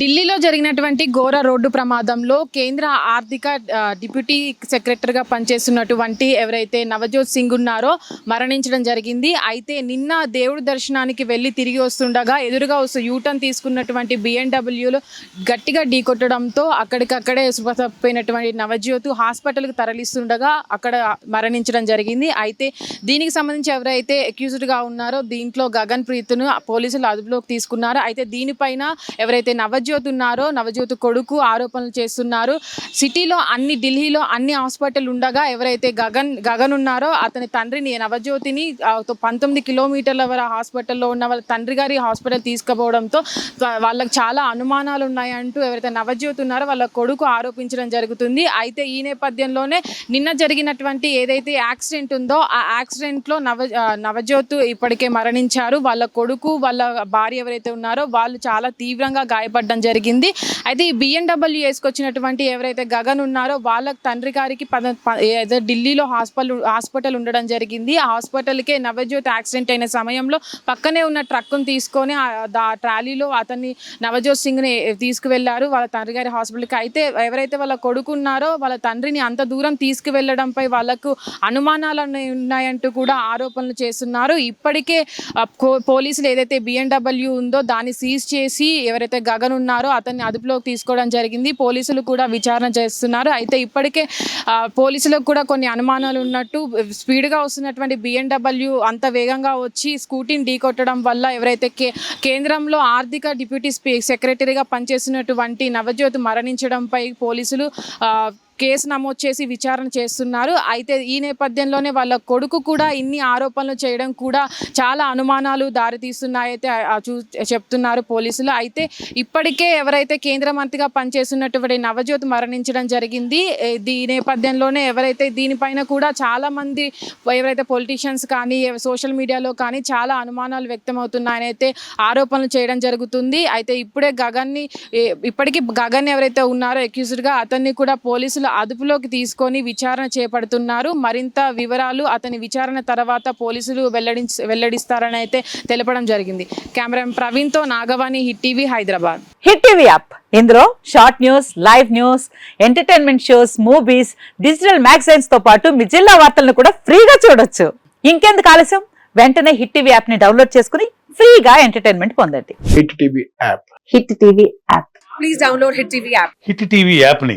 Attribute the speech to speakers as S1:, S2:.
S1: ఢిల్లీలో జరిగినటువంటి ఘోర రోడ్డు ప్రమాదంలో కేంద్ర ఆర్థిక డిప్యూటీ సెక్రటరీగా పనిచేస్తున్నటువంటి ఎవరైతే నవజోత్ సింగ్ ఉన్నారో మరణించడం జరిగింది. అయితే నిన్న దేవుడి దర్శనానికి వెళ్ళి తిరిగి వస్తుండగా ఎదురుగా వస్తూ యూటర్న్ తీసుకున్నటువంటి బిఎండబ్ల్యూలో గట్టిగా ఢీకొట్టడంతో అక్కడికక్కడే సుపతపోయినటువంటి నవజ్యోత్ హాస్పిటల్కి తరలిస్తుండగా అక్కడ మరణించడం జరిగింది. అయితే దీనికి సంబంధించి ఎవరైతే అక్యూజ్డ్గా ఉన్నారో దీంట్లో గగన్ ప్రీత్ను పోలీసులు అదుపులోకి తీసుకున్నారు. అయితే దీనిపైన ఎవరైతే నవజ్యోత్ ఉన్నారో నవజ్యోత్ కొడుకు ఆరోపణలు చేస్తున్నారు. సిటీలో అన్ని ఢిల్లీలో అన్ని హాస్పిటల్ ఉండగా ఎవరైతే గగన్ గగన్ ఉన్నారో అతని తండ్రిని నవజ్యోతిని పంతొమ్మిది కిలోమీటర్ల వర హాస్పిటల్లో ఉన్న వాళ్ళ తండ్రి గారి హాస్పిటల్ తీసుకుపోవడంతో వాళ్ళకి చాలా అనుమానాలు ఉన్నాయంటూ ఎవరైతే నవజ్యోత్ ఉన్నారో వాళ్ళ కొడుకు ఆరోపించడం జరుగుతుంది. అయితే ఈ నేపథ్యంలోనే నిన్న జరిగినటువంటి ఏదైతే యాక్సిడెంట్ ఉందో ఆ యాక్సిడెంట్లో నవ నవజ్యోత్ ఇప్పటికే మరణించారు. వాళ్ళ కొడుకు వాళ్ళ భార్య ఎవరైతే ఉన్నారో వాళ్ళు చాలా తీవ్రంగా గాయపడ్డారు జరిగింది. అయితే ఈ బిఎండబ్ల్యూ వేసుకొచ్చినటువంటి ఎవరైతే గగన్ ఉన్నారో వాళ్ళ తండ్రి గారికి పద ఏదో ఢిల్లీలో హాస్పిటల్ హాస్పిటల్ ఉండడం జరిగింది. ఆ హాస్పిటల్కే నవజ్యోత్ యాక్సిడెంట్ అయిన సమయంలో పక్కనే ఉన్న ట్రక్కును తీసుకొని ఆ దా- ట్రాలీలో అతన్ని నవజోత్ సింగ్ని తీసుకువెళ్ళారు వాళ్ళ తండ్రి గారి హాస్పిటల్కి అయితే ఎవరైతే వాళ్ళ కొడుకున్నారో వాళ్ళ తండ్రిని అంత దూరం తీసుకువెళ్ళడంపై వాళ్ళకు అనుమానాలు ఉన్నాయంటూ కూడా ఆరోపణలు చేస్తున్నారు. ఇప్పటికే పోలీసులు ఏదైతే బిఎండబ్ల్యూ ఉందో దాన్ని సీజ్ చేసి ఎవరైతే గగన్ ఉన్నారో. అతన్ని అదుపులోకి తీసుకోవడం జరిగింది. పోలీసులు కూడా విచారణ చేస్తున్నారు. అయితే ఇప్పటికే పోలీసులకు కూడా కొన్ని అనుమానాలు ఉన్నట్టు స్పీడ్గా వస్తున్నటువంటి బిఎన్డబ్ల్యూ అంత వేగంగా వచ్చి స్కూటీని ఢీకొట్టడం వల్ల ఎవరైతే కే కేంద్రంలో ఆర్థిక డిప్యూటీ స్పీ సెక్రటరీగా పనిచేస్తున్నటువంటి నవజ్యోతి మరణించడంపై పోలీసులు కేసు నమోదు చేసి విచారణ చేస్తున్నారు. అయితే ఈ నేపథ్యంలోనే వాళ్ళ కొడుకు కూడా ఇన్ని ఆరోపణలు చేయడం కూడా చాలా అనుమానాలు దారితీస్తున్నాయైతే చూ చెప్తున్నారు పోలీసులు. అయితే ఇప్పటికే ఎవరైతే కేంద్ర మంత్రిగా పనిచేస్తున్నటువంటి నవజ్యోత్ మరణించడం జరిగింది. ఈ దీ నేపథ్యంలోనే ఎవరైతే దీనిపైన కూడా చాలామంది ఎవరైతే పొలిటీషియన్స్ కానీ సోషల్ మీడియాలో కానీ చాలా అనుమానాలు వ్యక్తమవుతున్నాయని అయితే ఆరోపణలు చేయడం జరుగుతుంది. అయితే ఇప్పుడే గగన్ని ఇప్పటికీ గగన్ ఎవరైతే ఉన్నారో అక్యూజ్డ్గా అతన్ని కూడా పోలీసులు అదుపులోకి తీసుకొని విచారణ చేపడుతున్నారు. మరింత వివరాలు అతని విచారణ తర్వాత పోలీసులు వెల్లడించ వెల్లడిస్తారని అయితే తెలపడం జరిగింది. Camera ప్రవీణ్తో Nagavani Hit TV Hyderabad.
S2: Hit TV app. ఇందులో short news live news entertainment shows movies digital మ్యాగజైన్స్తో పాటు మీ జిల్లా వార్తలను కూడా ఫ్రీగా చూడొచ్చు. ఇంకెందుకు ఆలస్యం? వెంటనే హిట్ టీవీ యాప్ని డౌన్లోడ్ చేసుకుని ఫ్రీగా ఎంటర్టైన్మెంట్ పొందండి.
S3: Hit TV app.
S2: Hit TV app.
S4: Hit TV యాప్ని